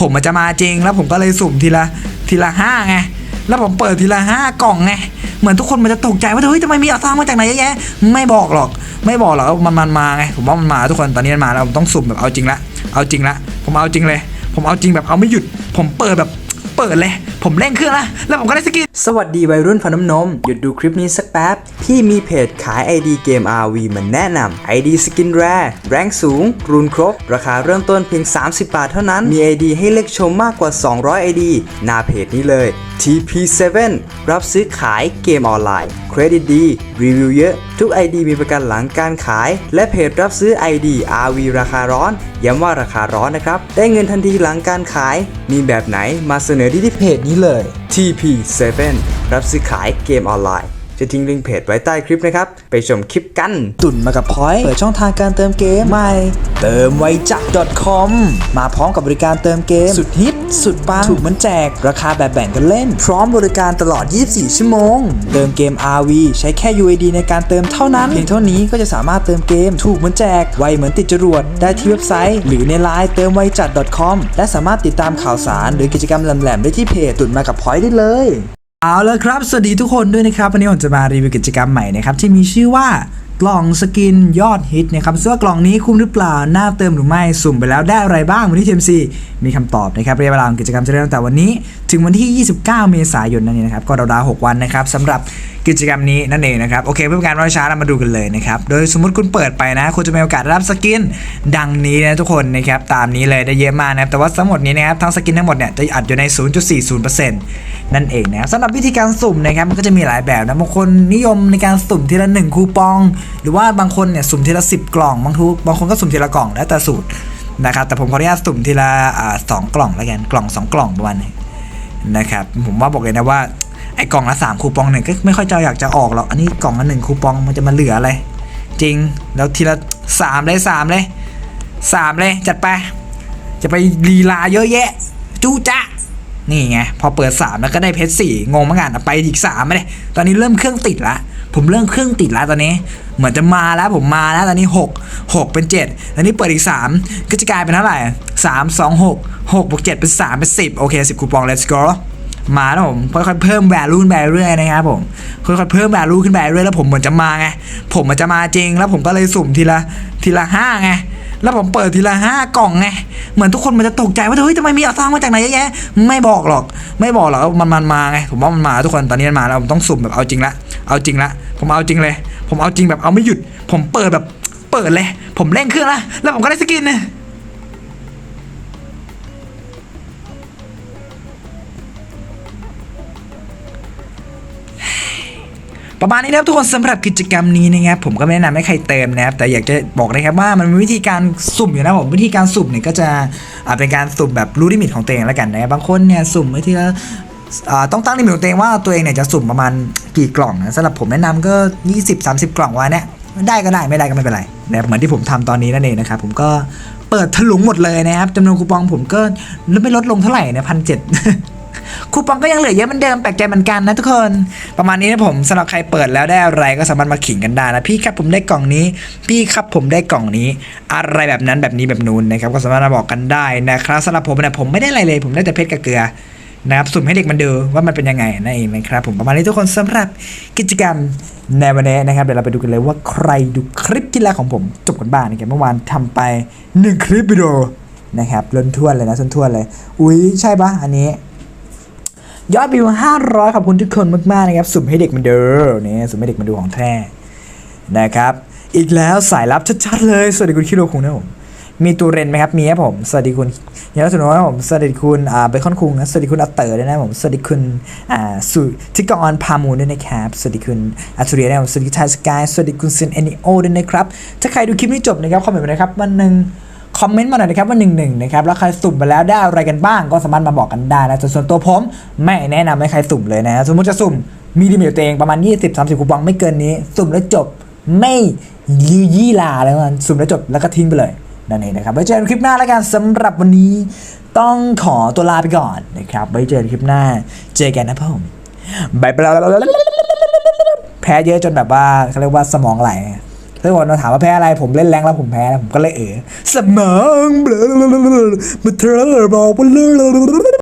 ผมมันจะมาจริงแล้วผมก็เลยสุ่มทีละทีละห้าไงแล้วผมเปิดทีละห้ากล่องไงเหมือนทุกคนมันจะตกใจว่าเฮ้ยทำไมมีอัลฟามาจากไหนเยอะแยะไม่บอกหรอก ไม่บอกหรอกมันมันมาไงผมว่ามันมาทุกคนตอนนี้มันมาแล้วผมต้องสุ่มแบบเอาจริงละเอาจริงละผมเอาจริงเลย ผมเอาจริงแบบเอาไม่หยุด ผมเปิดแบบ เปิดเลย ผมเร่งเครื่องละแล้วผมก็ได้สกิน สวัสดีวัยรุ่นฟันน้ำนม หยุดดูคลิปนี้สักแป๊บ พี่มีเพจขาย ID เกม RV มาแนะนำ ID สกินแรแรงสูง รูนครบ ราคาเริ่มต้นเพียง 30 บาทเท่านั้น มี ID ให้เลือกชมมากกว่า 200 ID หน้าเพจนี้เลย TP7 รับซื้อขายเกมออนไลน์ เครดิตดี รีวิวเยอะ ทุก ID มีประกันหลังการขาย และเพจรับซื้อ ID RV ราคาร้อน ย้ำว่าราคาร้อนนะครับ ได้เงินทันทีหลังการขาย มีแบบไหนมาเสนอที่ที่เพจนี้เลย TP7 รับซื้อขายเกมออนไลน์ จะทิ้งลิงก์เพจไว้ใต้คลิปนะครับ ไปชมคลิปกัน ตุ่นมากับพอยต์เปิดช่องทางการเติมเกมใหม่ เติมไวจัก .com มาพร้อมกับบริการเติมเกม สุดฮิต สุดปัง ถูกเหมันแจก ราคาแบบแบ่งกันเล่น พร้อมบริการตลอด 24 ชั่วโมง เติมเกม RV ใช้แค่ UID ในการเติมเท่านั้น เพียงเท่านี้ก็จะสามารถเติมเกม ถูกเหมือนแจก ไวเหมือนติดจรวด ได้ที่เว็บไซต์ หรือในไลน์เติมไวจัด .com และสามารถติดตามข่าวสาร หรือกิจกรรมแหลมๆได้ที่เพจตุ่นมากับพอยต์ได้เลย เอาละครับ สวัสดีทุกคนด้วยนะครับ วันนี้ผมจะมารีวิวกิจกรรมใหม่นะครับ ที่มีชื่อว่ากล่องสกินยอดฮิตนะครับซึ่งว่ากล่องนี้คุ้มหรือเปล่าน่าเติมหรือไม่ สุ่มไปแล้วได้อะไรบ้างวันที่ TMC มีคำตอบนะครับเรียะเวลาของกิจกรรมจะเริ่มตั้งแต่วันนี้ ถึงวันที่ 29 เมษายนนั่นเองนะครับ ก็ราวๆ6วันนะครับสำหรับ กิจกรรมนี้นั่นเองนะครับ โอเคเพื่อการรอช้าเรามาดูกันเลยนะครับ โดยสมมติคุณเปิดไปนะคุณจะมีโอกาสรับสกินดังนี้นะทุกคนนะครับตามนี้เลยได้เยอะมากนะครับแต่ว่าทั้งหมดนี้นะครับทั้งสกินทั้งหมดเนี่ยจะอัดอยู่ใน 0.40%นั่นเองนะครับสำหรับวิธีการสุ่มนะครับมันก็จะมีหลายแบบนะบางคนนิยมในการสุ่มทีละ 1 คูปอง หรือว่าบางคนเนี่ยสุ่มทีละ 10 กล่องบางทุกบางคนก็สุ่มทีละกล่องแล้วแต่สูตรนะครับแต่ผมขออนุญาตสุ่มทีละสองกล่องแล้วกันกล่องสองกล่องประมาณนี้นะครับผมว่าบอกเลยนะว่า ไอ้กล่องละ3คูปองเนี่ยก็ไม่ค่อยจะอยากจะออกหรอกอันนี้กล่องละหนึ่งคูปองมันจะมาเหลืออะไร จริงแล้วทีละสามเลยสามเลยสามเลยจัดไปจะไปลีลาเยอะแยะจู้จ้ะนี่ไงพอเปิด 3 แล้วก็ได้เพชรสี่งงมากอะไปอีก3ไม่ได้ตอนนี้เริ่มเครื่องติดละผมเริ่มเครื่องติดแล้วตอนนี้ เหมือนจะมาแล้วผมมาแล้วตอนนี้ 6 6 เป็น 7 ตอนนี้เปิดอีก 3 ก็จะกลายเป็นเท่าไหร่ 3 2 6 6บวก7เป็น 3 เป็น 10 โอเค 10คูปอง let's go มาแล้วผมค่อยๆเพิ่ม value ขึ้นไปเรื่อยๆนะครับผมค่อยๆเพิ่ม value ขึ้นไปเรื่อยแล้วผมเหมือนจะมาไงผมมันจะมาจริง แล้วผมก็เลยสุ่มทีละทีละห้าไงแล้วผมเปิดทีละห้ากล่องไงเหมือนทุกคนมันจะตกใจว่าเฮ้ยทำไมมีอัลฟามาจากไหนเยอะแยะไม่บอกหรอก ไม่บอกหรอกมันมันมาไงผมว่ามันมาทุกคนตอนนี้มันมาแล้วผมต้องสุ่มแบบเอาจริงละเอาจริงละผมเอาจริงเลย ผมเอาจริงแบบเอาไม่หยุด ผมเปิดแบบเปิดเลย ผมเร่งเครื่องละแล้วผมก็ได้สกินนะ ประมาณนี้นะครับทุกคนสำหรับกิจกรรมนี้นะครับผมก็ไม่แนะนำให้ใครเติมนะครับ แต่อยากจะบอกนะครับว่ามันมีวิธีการสุ่มอยู่นะผมวิธีการสุ่มเนี่ยก็จะอ่าเป็นการสุ่มแบบรู้ลิมิตของตัวเองแล้วกันนะครับบางคนเนี่ยสุ่มไว้ทีละต้องตั้งลิมิตของตัวเองว่าตัวเองเนี่ยจะสุ่มประมาณกี่กล่องนะสำหรับผมแนะนำก็ 20-30 กล่องวันเนี่ยได้ก็ได้ไม่ได้ก็ไม่เป็นไรนะครับเหมือนที่ผมทำตอนนี้นั่นเองนะครับผมก็เปิดถลุงหมดเลยนะครับจำนวนคูปองผมก็ไม่ลดลงเท่าไหร่นะพันเจ็ด คูปองก็ยังเหลือเยอะเหมือนเดิมแปลกใจเหมือนกันนะทุกคนประมาณนี้นะผมสำหรับใครเปิดแล้วได้อะไรก็สามารถมาขิงกันได้นะพี่ครับผมได้กล่องนี้ พี่ครับผมได้กล่องนี้ อะไรแบบนั้นแบบนี้แบบนู้นนะครับก็สามารถมาบอกกันได้นะครับสำหรับผมนี่ยผมไม่ได้อะไรเลย ผมได้แต่เพชรกับเกลือนะครับสุ่มให้เด็กมันดูว่ามันเป็นยังไงนั่นเองนะครับผมประมาณนี้ทุกคนสำหรับกิจกรรมในวันนี้นะครับเดี๋ยวเราไปดูกันเลยว่าใครดูคลิปที่แล้วของผมจบกันบ้างนะครับเมื่อวานทำไปหนึ่งคลิปวิดีโอนะครับล้นท่วเลยนะล้นท่วเลย อุ้ยใช่ปะอันนี้ ยอดวิว500 ขอบคุณทุกคนมากๆนะครับ สุ่มให้เด็กมันเด้อนี่สุ่มให้เด็กมันดูของแท้นะครับ อีกแล้วสายลับชัดๆเลย สวัสดีคุณคิโรคุงนะผม มีตูเรนไหมครับ มีครับผม สวัสดีคุณยาสุโนะผม สวัสดีคุณอ่าเบคอนคุงนะ สวัสดีคุณอัตเตอร์ด้วยนะผม สวัสดีคุณอ่าสุทิกรพามูลด้วยนะครับ สวัสดีคุณอัตเรียนะผมสวัสดีทายสกาย สวัสดีคุณเซนเอนิโอด้วยนะครับ ถ้าใครดูคลิปนี้จบนะครับคอมเมนต์นะครับวันหนึ่ง คอมเมนต์มาหน่อยนะครับว่าหนึ่งหนึ่งนะครับแล้วใครสุ่มไปแล้วได้อะไรกันบ้าง ก็สามารถมาบอกกันได้นะส่วนตัวผมไม่แนะนำให้ใครสุ่มเลยนะสมมติจะสุ่มมีลิมิตตัวเองประมาณ 20-30คูปองไม่เกินนี้ สุ่มแล้วจบไม่ยื้อยี่ลาแล้วมันสุ่มแล้วจบแล้วก็ทิ้งไปเลยนั่นเองนะครับไว้เจอกันคลิปหน้าแล้วกันสำหรับวันนี้ ต้องขอตัวลาไปก่อนนะครับไว้เจอกันคลิปหน้า เจอกันนะผมบายบายแพ้เยอะจนแบบว่าเขาเรียกว่าสมองไหล สทุกคนมาถามว่าแพ้อะไรผมเล่นแรงแล้วผมแพ้นะผมก็เลยเออสมองเบลอมาเธอบอกว่าเลือ